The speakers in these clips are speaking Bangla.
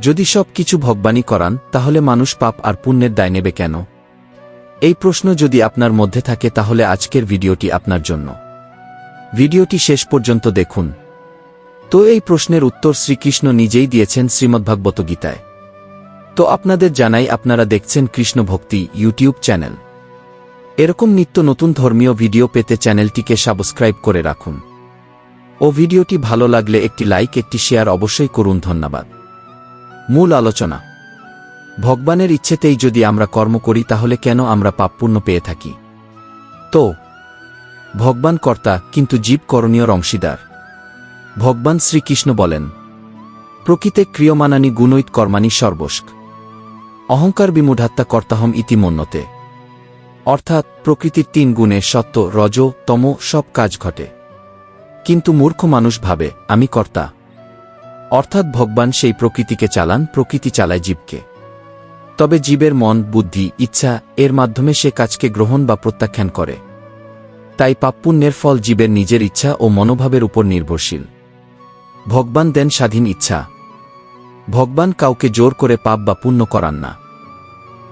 যদি সব কিছু ভগবানই করান, তাহলে মানুষ পাপ আর পুণ্যের দায় নেবে কেন? এই প্রশ্ন যদি আপনার মধ্যে থাকে, তাহলে আজকের ভিডিওটি আপনার জন্য। ভিডিওটি শেষ পর্যন্ত দেখুন। তো এই প্রশ্নের উত্তর শ্রীকৃষ্ণ নিজেই দিয়েছেন শ্রীমদ্ভাগবত গীতায়। তো আপনাদের জানাই, আপনারা দেখছেন কৃষ্ণ ভক্তি ইউটিউব চ্যানেল। এরকম নিত্য নতুন ধর্মীয় ভিডিও পেতে চ্যানেলটিকে সাবস্ক্রাইব করে রাখুন। ও ভিডিওটি ভালো লাগলে একটি লাইক, একটি শেয়ার অবশ্যই করুন, ধন্যবাদ। মূল আলোচনা। ভগবানের ইচ্ছেতেই যদি আমরা কর্ম করি, তাহলে কেন আমরা পাপপূর্ণ পেয়ে থাকি? তো, ভগবান কর্তা কিন্তু জীব করণীয় অংশীদার। ভগবান শ্রীকৃষ্ণ বলেন, প্রকৃতে ক্রিয়মানানি গুণৈত কর্মানি সর্বস্ক। অহংকার বিমূঢ়াত্মা কর্তাহম ইতিমন্যতে অর্থাৎ প্রকৃতির তিন গুণে সত্য, রজ, তম সব কাজ ঘটে। কিন্তু মূর্খ মানুষ ভাবে, আমি কর্তা অর্থাৎ ভগবান সেই প্রকৃতিকে চালান, প্রকৃতি চালায় জীবকে। তবে জীবের মন, বুদ্ধি, ইচ্ছা, এর মাধ্যমে সে কাজকে গ্রহণ বা প্রত্যাখ্যান করে। তাই পাপপুণ্যের ফল জীবের নিজের ইচ্ছা ও মনোভাবের উপর নির্ভরশীল। ভগবান দেন স্বাধীন ইচ্ছা। ভগবান কাউকে জোর করে পাপ বা পুণ্য করান না।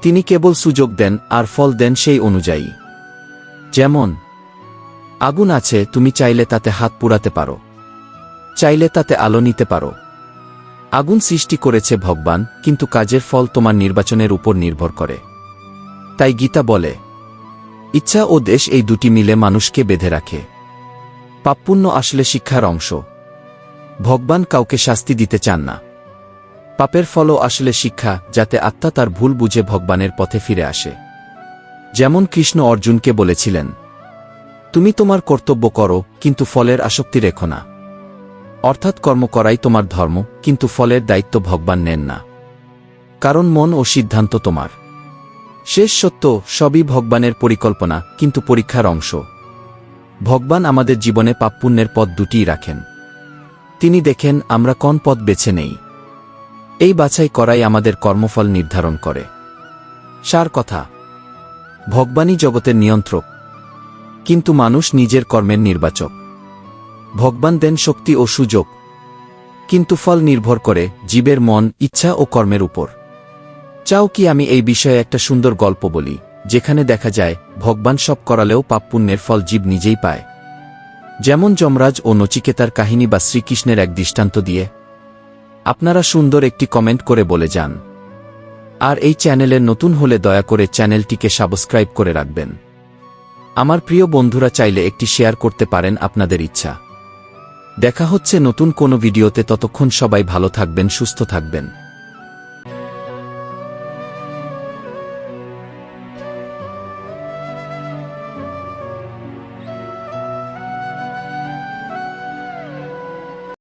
তিনি কেবল সুযোগ দেন আর ফল দেন সেই অনুযায়ী। যেমন, আগুন আছে, তুমি চাইলে তাতে হাত পুড়াতে পারো। চাইলে তাতে আলো নিতে পারো। আগুন সৃষ্টি করেছে ভগবান, কিন্তু কাজের ফল তোমার নির্বাচনের উপর নির্ভর করে। তাই গীতা বলে, ইচ্ছা ও দেশ এই দুটি মিলে মানুষকে বেঁধে রাখে। পাপপুণ্য আসলে শিক্ষার অংশ। ভগবান কাউকে শাস্তি দিতে চান না। পাপের ফলও আসলে শিক্ষা, যাতে আত্মা তার ভুল বুঝে ভগবানের পথে ফিরে আসে। যেমন কৃষ্ণ অর্জুনকে বলেছিলেন, তুমি তোমার কর্তব্য করো, কিন্তু ফলের আসক্তি রেখো না। অর্থাৎ কর্ম করাই তোমার ধর্ম, কিন্তু ফলের দায়িত্ব ভগবান নেন না। কারণ মন ও সিদ্ধান্ত তোমার। শেষ সত্য, সবই ভগবানের পরিকল্পনা, কিন্তু পরীক্ষার অংশ। ভগবান আমাদের জীবনে পাপপুণ্যের পথ দুটিই রাখেন। তিনি দেখেন, আমরা কোন পথ বেছে নেই। এই বাছাই করাই আমাদের কর্মফল নির্ধারণ করে। সার কথা, ভগবানই জগতের নিয়ন্ত্রক, কিন্তু মানুষ নিজের কর্মের নির্বাচক। ভগবান দেন শক্তি ও সুযোগ। কিন্তু ফল নির্ভর করে জীবের মন, ইচ্ছা ও কর্মের উপর। চাও কি আমি এই বিষয়ে একটা সুন্দর গল্প বলি, যেখানে দেখা যায়, ভগবান সব করালেও পাপ পুণ্যের ফল জীব নিজেই পায়। যেমন যমরাজ ও নচিকেতার কাহিনী বা শ্রীকৃষ্ণের এক দৃষ্টান্ত দিয়ে। আপনারা সুন্দর একটি কমেন্ট করে বলে যান। আর এই চ্যানেলের নতুন হলে দয়া করে চ্যানেলটিকে সাবস্ক্রাইব করে রাখবেন। আমার প্রিয় বন্ধুরা চাইলে একটি শেয়ার করতে পারেন আপনাদের ইচ্ছা। দেখা হচ্ছে নতুন কোনো ভিডিওতে ততক্ষণ সবাই ভালো থাকবেন সুস্থ থাকবেন।